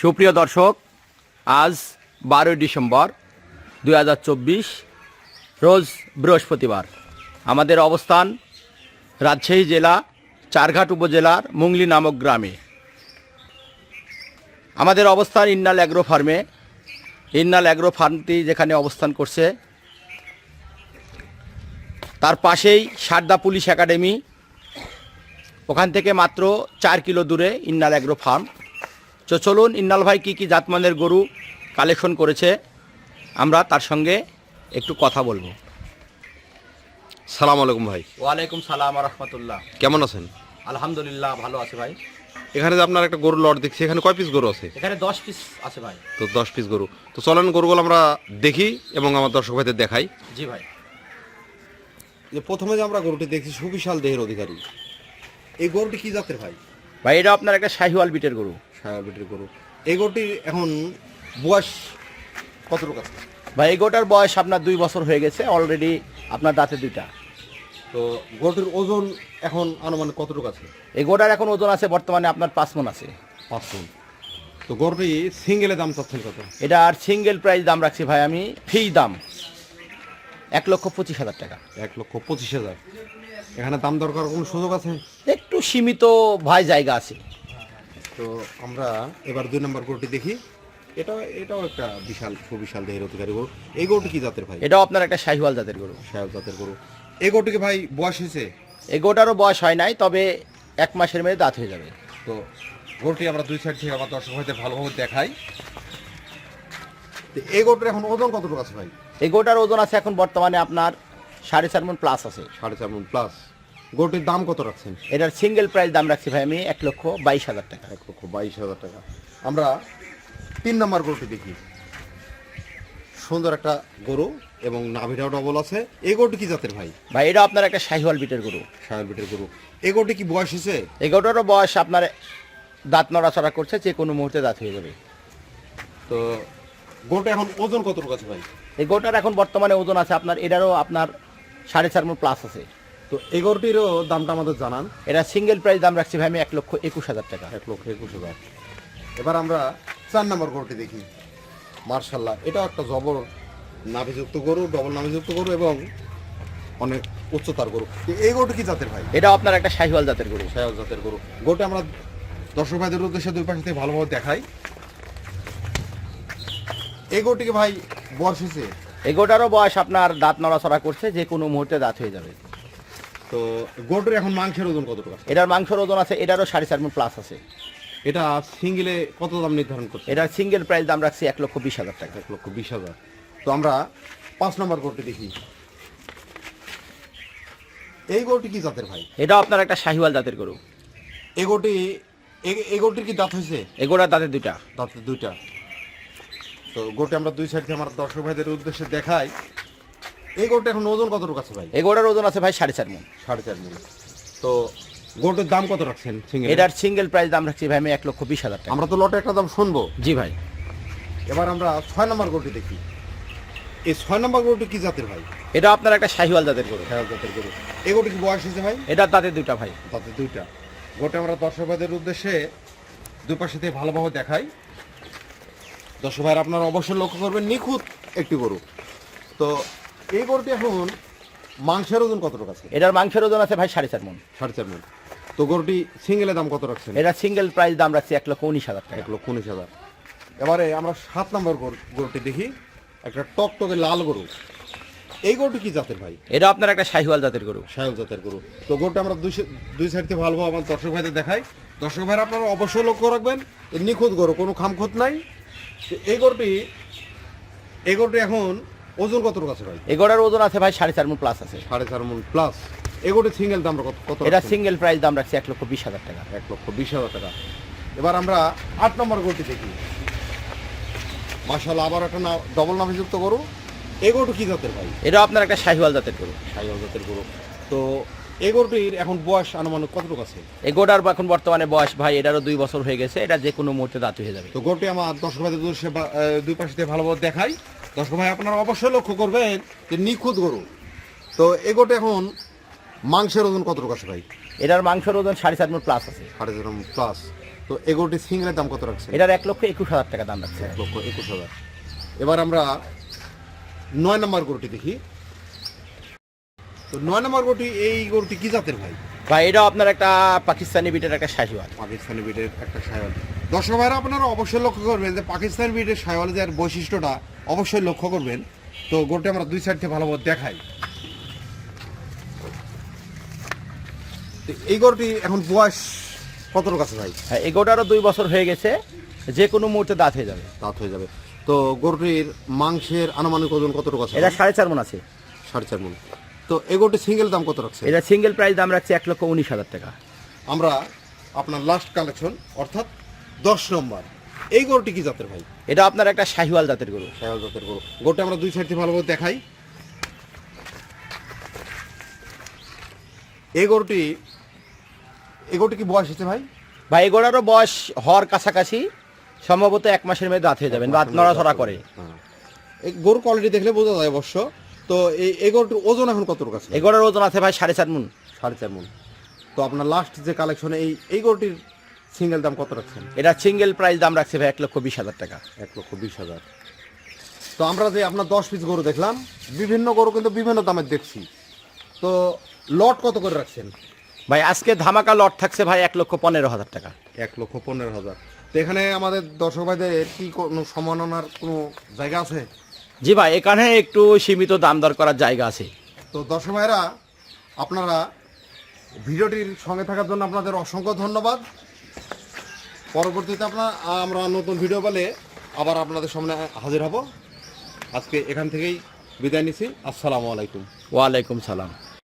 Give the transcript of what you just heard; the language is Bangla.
সুপ্রিয় দর্শক, আজ বারোই ডিসেম্বর দু হাজার চব্বিশ, রোজ বৃহস্পতিবার। আমাদের অবস্থান রাজশাহী জেলা, চারঘাট উপজেলার মুংলি নামক গ্রামে। আমাদের অবস্থান ইন্নাল অ্যাগ্রো ফার্মে। ইন্নাল অ্যাগ্রো ফার্মটি যেখানে অবস্থান করছে, তার পাশেই সারদা পুলিশ একাডেমি। ওখান থেকে মাত্র চার কিলো দূরে ইন্নাল অ্যাগ্রো ফার্ম। তো চলুন ইন্নাল ভাই কী কী জাতমানের গরু কালেকশন করেছে আমরা তার সঙ্গে একটু কথা বলব। সালাম আলাইকুম ভাই। ওয়ালাইকুম সালাম রহমতুল্লাহ। কেমন আছেন? আলহামদুলিল্লাহ ভালো আছে ভাই। এখানে যে আপনার একটা গরু লট দেখছি এখানে কয় পিস গরু আছে? এখানে দশ পিস আছে ভাই। তো দশ পিস গরু। তো চলেন গরুগুলো আমরা দেখি এবং আমার দর্শক ভাইদের দেখাই। জি ভাই। যে প্রথমে যে আমরা গরুটি দেখছি সুবিশাল দেহের অধিকারী। এই গরুটি কি জাতের ভাই? ভাই এটা আপনার একটা শাহিওয়াল বিটের গরু। সায়াবিটির গরু। এই গরুটির এখন বয়স কতটুকু আছে? ভাই এই গরুটার বয়স আপনার দুই বছর হয়ে গেছে অলরেডি আপনার দাঁতে দুইটা। তো গরুটির ওজন এখন আনুমানিক কতটুকু আছে? এই গরুটার এখন ওজন আছে বর্তমানে আপনার পাঁচ মন আছে। পাঁচ টন তো গরুটি সিঙ্গেলে দাম চাচ্ছেন কত? এটা আর সিঙ্গেল প্রাইস দাম রাখছি ভাই আমি ফি দাম। এক লক্ষ পঁচিশ হাজার টাকা। এক লক্ষ পঁচিশ হাজার। এখানে দাম দরকার কোনো সুযোগ আছে? একটু সীমিত ভাই জায়গা আছে। তো আমরা এবার দুই নম্বর গরুটি দেখি। এটা এটাও একটা বিশাল সুবিশাল দেহের অধিকারী গরু। এই গরুটি কি জাতের ভাই? এটাও আপনার একটা শাহিওয়াল জাতের গরু। সাহেব জাতের গরু। এই গরুটিকে ভাই বয়স হয়েছে? এই গরুটারও বয়স হয় নাই তবে এক মাসের মধ্যে দাঁত হয়ে যাবে। তো গরুটি আমরা দুই সাইড থেকে আমার দর্শক হইতে ভালোভাবে দেখাই। তো এই গরুটির এখন ওজন কতটুকু আছে ভাই? এই গরুটার ওজন আছে এখন বর্তমানে আপনার সাড়ে চার মন প্লাস আছে। সাড়ে চার মন প্লাস গরুটির দাম কত রাখছেন? এটার সিঙ্গেল প্রাইস দাম রাখছি ভাই আমি এক লক্ষ বাইশ হাজার টাকা। এক লক্ষ বাইশ হাজার টাকা। আমরা তিন নম্বর গরুটি দেখি। সুন্দর একটা গরু এবং নাভিটাও ডবল আছে। এই গরুটি কি জাতের ভাই? ভাই এটা আপনার একটা শাহিওয়াল বিটের গরু। সাহেব বিটের গরু। এই গরুটি কি বয়স হয়েছে? এই গরুটারও বয়স আপনার দাঁত নড়াচড়া করছে যে কোনো মুহূর্তে দাঁত হয়ে যাবে। তো গরুটা এখন ওজন কতটুকু আছে ভাই? এই গরুটার এখন বর্তমানে ওজন আছে আপনার এটারও আপনার সাড়ে চার মন প্লাস আছে। তো এই গরুটিরও দামটা আমাদের জানান। এটা সিঙ্গেল প্রাইস দাম রাখছি ভাই আমি এক লক্ষ একুশ হাজার টাকা। এক লক্ষ একুশ হাজার। এবার আমরা চার নম্বর গরুটি দেখি। মার্শাল্লাহ এটাও একটা জবর নাভিযুক্ত গরু ডবল নাভিযুক্ত গরু এবং অনেক উচ্চতার গরু। এই গরুটি কি জাতের ভাই? এটা আপনার একটা শাহিওয়াল জাতের গরু। সায়াল জাতের গরু। গরুটা আমরা দর্শক ভাইদের উদ্দেশ্যে দুই পাশে থেকে ভালোভাবে দেখাই। এই গরুটিকে ভাই বয়স হয়েছে? এই গরুটারও বয়স আপনার দাঁত নড়াচড়া করছে যে কোনো মুহূর্তে দাঁত হয়ে যাবে। তো গরুটির এখন মাংসের ওজন কতটুকু আছে এটার মাংসের ওজন আছে এটারও সাড়ে চার মন প্লাস আছে। এটা সিঙ্গেলে কত দাম নির্ধারণ করছে এটার সিঙ্গেল প্রাইস দাম রাখছি এক লক্ষ বিশ হাজার টাকা। এক লক্ষ বিশ হাজার। তো আমরা পাঁচ নম্বর গরুটি দেখি। এই গরুটি কি জাতের ভাই? এটা আপনার একটা শাহিওয়াল জাতের গরু। এই গরুটি এই- গরুটির কি দাঁত হয়েছে? এই দাঁতের দুইটা। দাঁতের দুইটা। তো গরুটি আমরা দুই সাইড থেকে আমার দর্শক ভাইদের উদ্দেশ্যে দেখাই। এই গরুটা এখন ওজন কতটুকু আছে ভাই? এই গরুটার ওজন আছে ভাই সাড়ে চার মন। সাড়ে চার মিনিট তো গরুটির দাম কত রাখছেন সিঙ্গেল এটার সিঙ্গেল প্রাইস দাম রাখছি ভাই আমি এক লক্ষ বিশ হাজার টাকা। আমরা তো লটে একটা দাম শুনব। জি ভাই। এবার আমরা ছয় নম্বর গরুটি দেখি। এই ছয় নম্বর গরুটি কি জাতের ভাই? এটা আপনার একটা শাহিওয়াল জাতের গরু। খেয়াল জাতের গরু। এই গরুটি কি বয়স হয়েছে ভাই? এটার দাঁতের দুইটা ভাই। তাতে দুইটা। গোটা আমরা দর্শক ভাইদের উদ্দেশ্যে দুই পাশে থেকে ভালোভাবে দেখাই। দর্শক ভাইয়ের আপনারা অবশ্যই লক্ষ্য করবেন নিখুঁত একটি গরু। তো এই গরুটি এখন মাংসের ওজন কতটুকু আছে? এটার মাংসের ওজন আছে ভাই সাড়ে চার মন। সাড়ে চার মিনিট তো গরুটি সিঙ্গেলের দাম কত রাখছেন? এটার সিঙ্গেল প্রাইস দাম রাখছি এক লক্ষ উনিশ হাজার টাকা। এক লক্ষ উনিশ হাজার। এবারে আমরা সাত নম্বর গরু- গরুটি দেখি। একটা টক টকে লাল গরু। এই গরুটি কি জাতের ভাই? এটা আপনার একটা শাহিওয়াল জাতের গরু। সায়ল জাতের গরু। তো গরুটা আমরা দুই দুই সাইড থেকে ভালোভাবে আমার দর্শক ভাইদের দেখাই। দর্শক ভাইরা আপনারা অবশ্যই লক্ষ্য রাখবেন নিখুঁত গরু কোনো খামখুত নাই। এই গরুটি এই গরুটি এখন ওজন কতটুকু আছে ভাই? এই গরুটার ওজন আছে ভাই সাড়ে চার মন প্লাস আছে। সাড়ে চার মন প্লাস এই সিঙ্গেল দাম কত কত এটা সিঙ্গেল প্রাইস দাম রাখছি এক লক্ষ বিশ হাজার টাকা। এক লক্ষ বিশ হাজার টাকা। এবার আমরা আট নম্বর গরুটি দেখি। মাসাল আবার একটা না ডবল নাভিযুক্ত গরু। এই গরুটি কি জাতের ভাই? এটা আপনার একটা শাহিওয়াল জাতের গরু। সাইল জাতের গরু। তো এই গরুটির এখন বয়স আনুমানিক কতটুকু আছে? এই গরুটার এখন বর্তমানে বয়স ভাই এটারও দুই বছর হয়ে গেছে। এটা যে কোনো মুহূর্তে দাঁত হয়ে যাবে। তো গরুটি আমার দর্শক ভাইদের দুই পাশে ভালোভাবে দেখাই। দর্শক ভাই আপনারা অবশ্যই লক্ষ্য করবেন যে নিখুঁত গরু। তো এই গরুটি এখন মাংসের ওজন কতটুকু আছে ভাই? এটার মাংসের ওজন সাড়ে চার মন প্লাস আছে। সাড়ে চার প্লাস তো এগোটি সিঙ্গেলের দাম কত রাখছে এটার এক লক্ষ একুশ হাজার টাকা দাম রাখছে। এক লক্ষ একুশ হাজার। এবার আমরা নয় নম্বর গরুটি দেখি। তো নয় নম্বর গরুটি এই গরুটি কি জাতের ভাই? ভাই এটা আপনার একটা পাকিস্তানি বিটের একটা শাহিওয়াল। পাকিস্তানি বিটের একটা সায়ওয়াল দর্শক ভাইরা আপনারা অবশ্যই লক্ষ্য করবেন যে পাকিস্তানি বিটের সায়ওয়ালের বৈশিষ্ট্যটা অবশ্যই লক্ষ্য করবেন। তো গরুটি আমরা দুই সাইড থেকে ভালোভাবে দেখাই। তো এই গরুটি এখন বয়স কতটুকু কাছে ভাই? হ্যাঁ এই গোটারও দুই বছর হয়ে গেছে। যে কোনো মুহূর্তে দাঁত হয়ে যাবে। দাঁত হয়ে যাবে। তো গরুটির মাংসের আনুমানিক ওজন কতটুকু আছে এটা সাড়ে চার মন আছে। সাড়ে চার মন। তো এই গরুটি সিঙ্গেল দাম কত রাখছে? এটা সিঙ্গেল প্রাইস দাম রাখছে এক লক্ষ উনিশ হাজার টাকা। আমরা আপনার লাস্ট কালেকশন অর্থাৎ দশ নম্বর। এই গরুটি কি জাতের ভাই? এটা আপনার একটা শাহিওয়াল জাতের গরু। সায়াল জাতের গরু। গরুটা আমরা দুই সাইড থেকে ভালোভাবে দেখাই। এই গরুটি এই গরুটি কি বয়স হয়েছে ভাই? ভাই এই গোড়ারও বয়স হওয়ার কাছাকাছি। সম্ভবত এক মাসের মধ্যে দাঁত হয়ে যাবেন দাঁত নড়াচড়া করে। হ্যাঁ। এই গরুর কোয়ালিটি দেখলে বোঝা যায় অবশ্য। তো এই এই গরুটির ওজন এখন কতটুকু আছে? এই গোড়ার ওজন আছে ভাই সাড়ে চার মন। সাড়ে চার মন। তো আপনার লাস্ট যে কালেকশনে এই এই গরুটির সিঙ্গেল দাম কত রাখছেন? এটা সিঙ্গেল প্রাইস দাম রাখছে ভাই এক লক্ষ বিশ হাজার টাকা। এক লক্ষ বিশ হাজার। তো আমরা যে আপনার দশ পিস গরু দেখলাম বিভিন্ন গরু কিন্তু বিভিন্ন দামের দেখছি। তো লট কত করে রাখছেন? ভাই আজকে ধামাকা লট থাকছে ভাই এক লক্ষ পনেরো হাজার টাকা। এক লক্ষ পনেরো হাজার। তো এখানে আমাদের দর্শক ভাইদের কি কোনো সম্মাননার কোনো জায়গা আছে? জি ভাই এখানে একটু সীমিত দাম দর করার জায়গা আছে। তো দর্শক ভাইরা আপনারা ভিডিওটির সঙ্গে থাকার জন্য আপনাদের অসংখ্য ধন্যবাদ। পরবর্তীতে আপনার, আমরা নতুন ভিডিও পেলে আবার আপনাদের সামনে হাজির হব। আজকে এখান থেকেই বিদায় নিছি। আসসালামু আলাইকুম। ওয়ালাইকুম সালাম।